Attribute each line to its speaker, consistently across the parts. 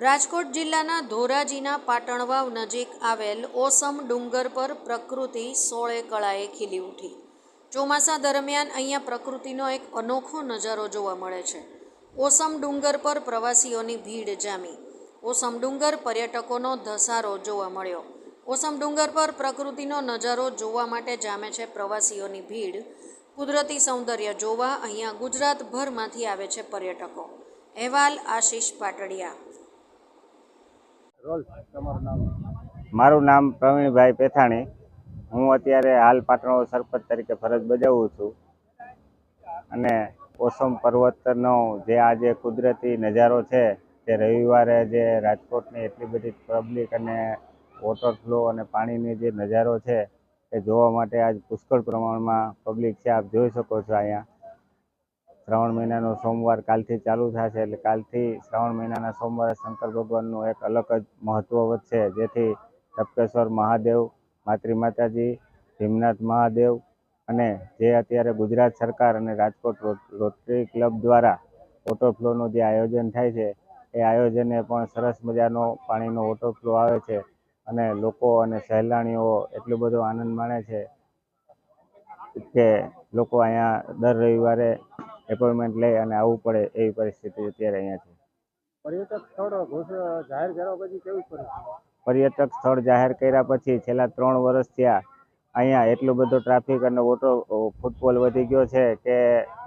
Speaker 1: રાજકોટ જિલ્લાના ધોરાજીના પાટણવાવ નજીક આવેલ ઓસમ ડુંગર પર પ્રકૃતિ સોળે કળાએ ખીલી ઉઠી. ચોમાસા દરમિયાન અહીંયા પ્રકૃતિનો એક અનોખો નજારો જોવા મળે છે. ઓસમ ડુંગર પર પ્રવાસીઓની ભીડ જામી. ઓસમ ડુંગર પર્યટકોનો ધસારો જોવા મળ્યો. ઓસમ ડુંગર પર પ્રકૃતિનો નજારો જોવા માટે જામે છે પ્રવાસીઓની ભીડ. કુદરતી સૌંદર્ય જોવા અહીંયા ગુજરાતભરમાંથી આવે છે પર્યટકો. અહેવાલ આશીષ પાટડિયા.
Speaker 2: મારું નામ પ્રવીણભાઈ પેથાણી. હું અત્યારે હાલ પાટણો સરપંચ તરીકે ફરજ બજાવું છું. અને ઓસમ પર્વતનો જે આજે કુદરતી નજારો છે તે રવિવારે જે રાજકોટની એટલી બધી પબ્લિક અને વોટર ફ્લો અને પાણીની જે નજારો છે, એ જોવા માટે આજ પુષ્કળ પ્રમાણમાં પબ્લિક છે. આપ જોઈ શકો છો અહીંયા. શ્રાવણ મહિનાનો સોમવાર કાલથી ચાલુ થશે એટલે કાલથી શ્રાવણ મહિનાના સોમવારે શંકર ભગવાનનું એક અલગ જ મહત્વ વધશે. જેથી ટપકેશ્વર મહાદેવ, માતૃ માતાજી, ભીમનાથ મહાદેવ અને જે અત્યારે ગુજરાત સરકાર અને રાજકોટ રોટરી ક્લબ દ્વારા વોટરફ્લોનું જે આયોજન થાય છે, એ આયોજને પણ સરસ મજાનો પાણીનો વોટરફ્લો આવે છે અને લોકો અને સહેલાણીઓ એટલો બધો આનંદ માણે છે કે લોકો અહીંયા દર રવિવારે એપોઇન્ટમેન્ટ લઈ અને આવવું પડે એવી પરિસ્થિતિ અત્યારે અહીંયા છે.
Speaker 3: પર્યટક સ્થળ જાહેર કર્યા પછી કેવી પરિસ્થિતિ?
Speaker 2: પર્યટક સ્થળ જાહેર કર્યા પછી છેલ્લા ત્રણ વર્ષ થયા અહીંયા એટલો બધો ટ્રાફિક અને ઓટો ફૂટફોલ વધી ગયો છે કે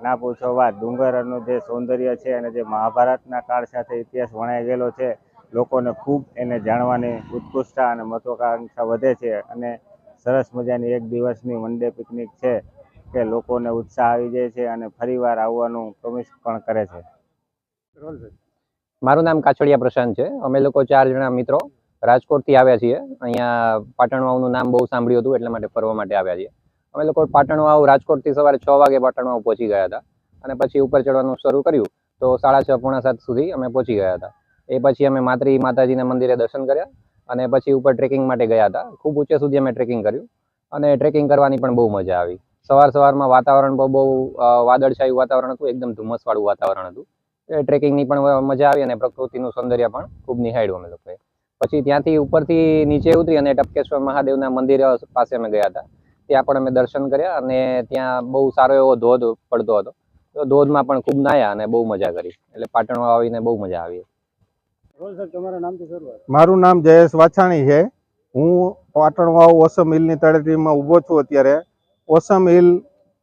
Speaker 2: ના પૂછો વાત. ડુંગરનું જે સૌંદર્ય છે અને જે મહાભારતના કાળ સાથે ઇતિહાસ વણાઈ ગયેલો છે લોકોને ખૂબ એને જાણવાની ઉત્કૃષ્ટતા અને મહત્વાકાંક્ષા વધે છે અને સરસ મજાની એક દિવસની વન ડે પિકનિક છે. કે લોકોને ઉત્સાહ આવી જાય છે અને ફરીવાર આવવાનું પ્રોમિસ પણ કરે છે.
Speaker 4: મારું નામ કાછડિયા પ્રશાંત છે. અમે લોકો ચાર જણા મિત્રો રાજકોટથી આવ્યા છીએ. અહીંયા પાટણવાવનું નામ બહુ સાંભળ્યું હતું એટલા માટે ફરવા માટે આવ્યા છીએ. અમે લોકો પાટણવાવ રાજકોટથી સવારે છ વાગે પાટણવાવ પહોંચી ગયા હતા. અને પછી ઉપર ચડવાનું શરૂ કર્યું તો સાડા છ પોણા સાત સુધી અમે પહોંચી ગયા હતા. એ પછી અમે માત્રી માતાજીના મંદિરે દર્શન કર્યા અને પછી ઉપર ટ્રેકિંગ માટે ગયા હતા. ખૂબ ઊંચે સુધી અમે ટ્રેકિંગ કર્યું અને ટ્રેકિંગ કરવાની પણ બહુ મજા આવી. સવાર સવારમાં વાતાવરણ પણ બહુ વાદળછાયું વાતાવરણ હતું એકદમ ધુમ્મસવાળું વાતાવરણ હતું. એ ટ્રેકિંગની પણ મજા આવી અને પ્રકૃતિનું સૌંદર્ય પણ ખૂબ નિહાળ્યું અમે લોકોએ. પછી ત્યાંથી ઉપરથી નીચે ઉતરી અને ટપકેશ્વર મહાદેવના મંદિર પાસે અમે ગયા હતા. ત્યાં પણ અમે દર્શન કર્યા અને ત્યાં બહુ સારો એવો ધોધ પડતો હતો. તો ધોધમાં પણ ખૂબ નાયા અને બહુ મજા કરી. એટલે પાટણમાં આવીને બહુ મજા આવી.
Speaker 3: રોલ સાહેબ તમારા નામથી શરૂઆત.
Speaker 5: મારું નામ જયેશ વાછાણી છે. હું પાટણવાવ ઓસમ હિલની તળેટીમાં ઊભો છું અત્યારે. ઓસમ હિલ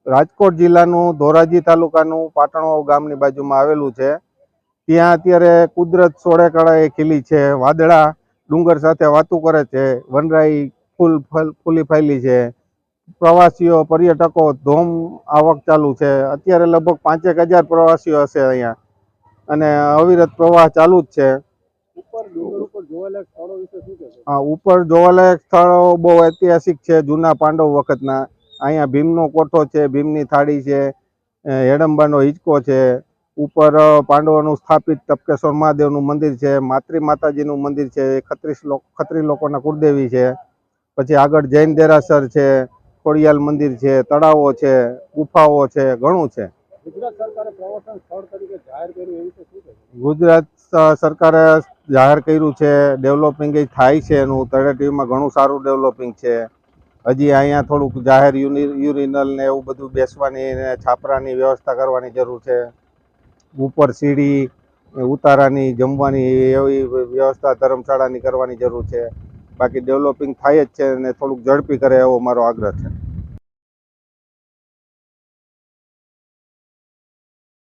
Speaker 5: રાજકોટ જિલ્લાનું ધોરાજી તાલુકાનું પાટણવાવ ગામની બાજુમાં આવેલું છે. ત્યાં અત્યારે કુદરત સોળે કળાએ ખીલી છે. વાદળા ડુંગર સાથે વાતું કરે છે. વનરાઈ ફૂલ ફૂલી ફાયલી છે. પ્રવાસીઓ પર્યટકો ધોમ આવક ચાલુ છે. અત્યારે લગભગ પાંચેક હજાર પ્રવાસીઓ હશે અહીંયા. અને અવિરત પ્રવાહ ચાલુ જ છે.
Speaker 3: ઉપર જોવાલાયક સ્થળો
Speaker 5: બહુ ઐતિહાસિક છે. જૂના પાંડવ વખતના. અહીંયા ભીમનો કોઠો છે ભીમની થાળી છે હેડંબાનો હિંચકો છે ઉપર પાંડવોનું સ્થાપિત તપકેશ્વર મહાદેવનું મંદિર છે માતૃ માતાજીનું મંદિર છે ખત્રીસ લોક ખત્રી લોકોના કુળદેવી છે પછી આગળ જૈન દેરાસર છે ખોડિયાલ મંદિર છે તળાવો છે ગુફાઓ છે ઘણું છે.
Speaker 3: ગુજરાત સરકારે જાહેર કર્યું
Speaker 5: સરકારે જાહેર છે ડેવલપિંગ એ થાય છે એનું તળેટીમાં ઘણું સારું ડેવલપિંગ છે. હજી અહીંયા થોડુંક જાહેર યુરિનલ ને એવું બધું બેસવાની ને છાપરાની વ્યવસ્થા કરવાની જરૂર છે. ઉપર સીડી ઉતારાની, જમવાની એવી વ્યવસ્થા ધર્મશાળાની કરવાની જરૂર છે. બાકી ડેવલપિંગ થાય જ છે અને થોડુંક ઝડપી કરે એવો મારો આગ્રહ છે.